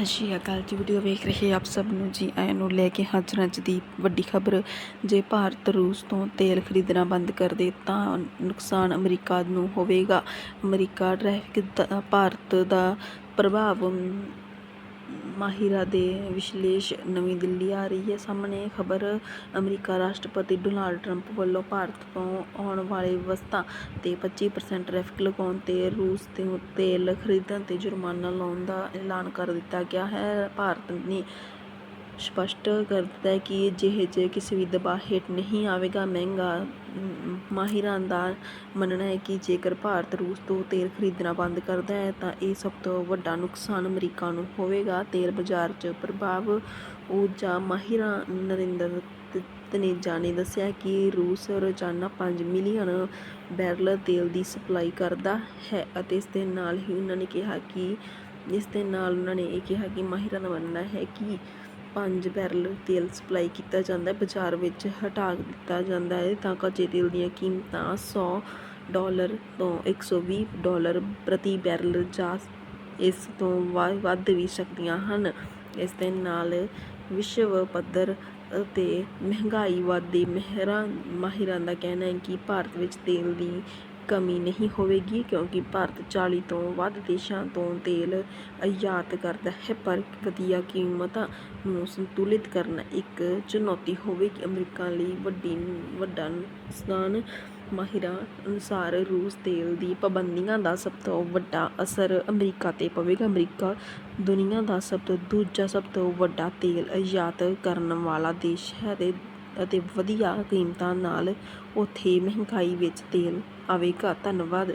ਸਤਿ ਸ਼੍ਰੀ ਅਕਾਲ ਜੀ। ਵੀਡੀਓ ਵੇਖ ਰਹੇ ਆਪ ਸਭ ਨੂੰ ਜੀ। ਆਇਆਂ ਨੂੰ ਲੈ ਕੇ ਹਾਜ਼ਰ ਅੱਜ ਦੀ ਵੱਡੀ ਖਬਰ। ਜੇ ਭਾਰਤ ਰੂਸ ਤੋਂ ਤੇਲ ਖਰੀਦਣਾ ਬੰਦ ਕਰ ਦੇ ਤਾਂ ਨੁਕਸਾਨ ਅਮਰੀਕਾ ਨੂੰ ਹੋਵੇਗਾ। ਅਮਰੀਕਾ ਟ੍ਰੈਫਿਕ ਦਾ ਭਾਰਤ ਦਾ ਪ੍ਰਭਾਵ ਮਾਹਿਰਾਂ ਦੇ ਵਿਸ਼ਲੇਸ਼ ਨਵੀਂ ਦਿੱਲੀ ਆ ਰਹੀ ਹੈ। ਸਾਹਮਣੇ ਖਬਰ, ਅਮਰੀਕਾ ਰਾਸ਼ਟਰਪਤੀ ਡੋਨਾਲਡ ਟਰੰਪ ਵੱਲੋਂ ਭਾਰਤ ਤੋਂ ਆਉਣ ਵਾਲੇ ਵਸਤਾਂ ਤੇ 25% ਟੈਰਿਫ ਲਗਾਉਣ ਤੇ ਰੂਸ ਤੋਂ ਤੇਲ ਖਰੀਦਣ ਤੇ ਜੁਰਮਾਨਾ ਲਾਉਣ ਦਾ ਐਲਾਨ ਕਰ ਦਿੱਤਾ ਗਿਆ ਹੈ। ਭਾਰਤ ਨੇ ਸਪਸ਼ਟ ਕਰ ਦਿੱਤਾ ਹੈ ਕਿ ਜਿਹੇ ਜੇ ਕਿਸੇ ਵੀ ਦਬਾਅ ਹੇਠ ਨਹੀਂ ਆਵੇਗਾ, ਮਹਿੰਗਾ ਮਾਹਿਰਾਂ ਦਾ ਮੰਨਣਾ ਹੈ ਕਿ ਜੇਕਰ ਭਾਰਤ ਰੂਸ ਤੋਂ ਤੇਲ ਖਰੀਦਣਾ ਬੰਦ ਕਰਦਾ ਹੈ, ਤਾਂ ਇਹ ਸਭ ਤੋਂ ਵੱਡਾ ਨੁਕਸਾਨ ਅਮਰੀਕਾ ਨੂੰ ਹੋਵੇਗਾ। ਤੇਲ ਬਾਜ਼ਾਰ 'ਚ ਪ੍ਰਭਾਵ ਊਰਜਾ ਮਾਹਿਰਾਂ ਨਰਿੰਦਰ ਤ- ਤਨੇਜਾ ਨੇ ਦੱਸਿਆ ਕਿ ਰੂਸ ਰੋਜ਼ਾਨਾ 5 ਮਿਲੀਅਨ ਬੈਰਲ ਤੇਲ ਦੀ ਸਪਲਾਈ ਕਰਦਾ ਹੈ ਅਤੇ ਇਸ ਦੇ ਨਾਲ ਹੀ ਉਹਨਾਂ ਨੇ ਕਿਹਾ ਕਿ, ਇਸ ਦੇ ਨਾਲ ਉਹਨਾਂ ਨੇ ਇਹ ਕਿਹਾ ਕਿ ਮਾਹਿਰਾਂ ਦਾ ਮੰਨਣਾ ਹੈ ਕਿ ਪੰਜ ਬੈਰਲ ਤੇਲ ਸਪਲਾਈ ਕੀਤਾ ਜਾਂਦਾ ਹੈ। ਬਾਜ਼ਾਰ ਵਿੱਚ ਹਟਾ ਦਿੱਤਾ ਜਾਂਦਾ ਹੈ ਤਾਂ ਕੱਚੇ ਤੇਲ ਦੀਆਂ ਕੀਮਤਾਂ 100 ਡਾਲਰ ਤੋਂ 120 ਡਾਲਰ ਪ੍ਰਤੀ ਬੈਰਲ ਜਾ ਇਸ ਤੋਂ ਵ- ਵੱਧ ਵੀ ਸਕਦੀਆਂ ਹਨ। ਇਸ ਦੇ ਨਾਲ ਵਿਸ਼ਵ ਪੱਧਰ ਅਤੇ ਮਹਿੰਗਾਈ ਵਧਦੀ ਮਹਿਰਾਂ, ਮਾਹਿਰਾਂ ਦਾ ਕਹਿਣਾ ਹੈ ਕਿ ਭਾਰਤ ਵਿੱਚ ਤੇਲ ਦੀ ਕਮੀ ਨਹੀਂ ਹੋਵੇਗੀ ਕਿਉਂਕਿ ਭਾਰਤ 40 ਤੋਂ ਵੱਧ ਦੇਸ਼ਾਂ ਤੋਂ ਤੇਲ ਆਯਾਤ ਕਰਦਾ ਹੈ, ਪਰ ਵਧੀਆ ਕੀਮਤਾਂ ਨੂੰ ਸੰਤੁਲਿਤ ਕਰਨਾ ਇੱਕ ਚੁਣੌਤੀ ਹੋਵੇਗੀ। ਅਮਰੀਕਾ ਲਈ ਵੱਡੀ, ਵੱਡਾ ਨੁਕਸਾਨ ਮਾਹਿਰਾਂ ਅਨੁਸਾਰ ਰੂਸ ਤੇਲ ਦੀ ਪਾਬੰਦੀਆਂ ਦਾ ਸਭ ਤੋਂ ਵੱਡਾ ਅਸਰ ਅਮਰੀਕਾ ਤੇ ਪਵੇਗਾ। ਅਮਰੀਕਾ ਦੁਨੀਆ ਦਾ ਸਭ ਤੋਂ ਦੂਜਾ ਸਭ ਤੋਂ ਵੱਡਾ ਤੇਲ ਆਯਾਤ ਕਰਨ ਵਾਲਾ ਦੇਸ਼ ਹੈ ਤੇ ਅਤੇ ਵਧੀਆ ਕੀਮਤਾਂ ਨਾਲ ਉੱਥੇ ਮਹਿੰਗਾਈ ਵਿੱਚ ਤੇਲ ਆਵੇਗਾ। ਧੰਨਵਾਦ।